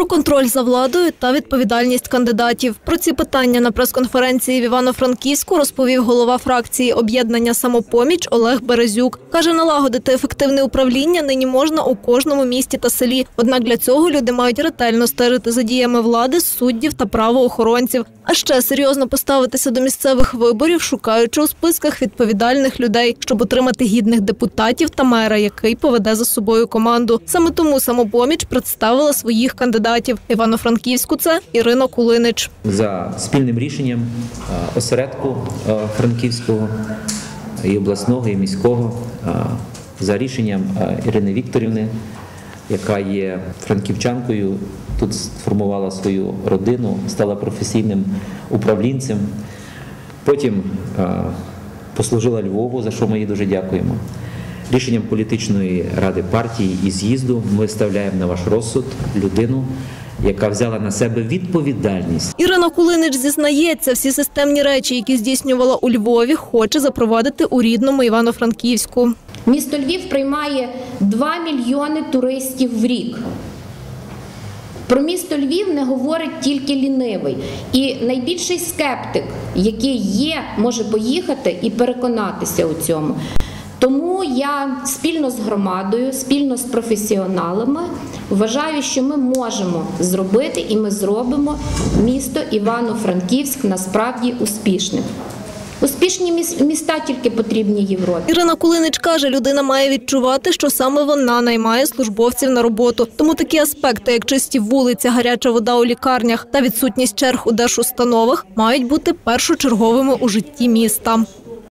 про контроль за владою та відповідальність кандидатів. Про ці питання на прес-конференції в Івано-Франківську розповів голова фракції об'єднання самопоміч Олег Березюк. каже, налагодити ефективне управління нині можна у кожному місті та селі. Однак для цього люди мають ретельно стежити за діями влади, суддів та правоохоронців. А ще серйозно поставитися до місцевих виборів, шукаючи у списках відповідальних людей, щоб отримати гідних депутатів та мера, який поведе за собою команду. Саме тому самопоміч представила своїх кандидатів. Івано-Франківську це Ірина Кулинич. за спільним рішенням е, осередку е, Франківського і обласного, і міського, е, за рішенням Ірини Вікторівни, яка є франківчанкою, тут сформувала свою родину, стала професійним управлінцем. Потім послужила Львову, за що ми їй дуже дякуємо. Рішенням політичної ради партії і з'їзду ми вставляємо на ваш розсуд людину, яка взяла на себе відповідальність Ірина Кулинич зізнається, всі системні речі, які здійснювала у Львові, хоче запровадити у рідному Івано-Франківську. Місто Львів приймає 2 мільйони туристів в рік. Про місто Львів не говорить тільки лінивий. І найбільший скептик, який є, може поїхати і переконатися у цьому. Тому я спільно з громадою, спільно з професіоналами вважаю, що ми можемо зробити і ми зробимо місто Івано-Франківськ насправді успішним. Успішні міс- міста тільки потрібні Європі. Ірина Кулинич каже, людина має відчувати, що саме вона наймає службовців на роботу. Тому такі аспекти, як чисті вулиці, гаряча вода у лікарнях та відсутність черг у держустановах, мають бути першочерговими у житті міста.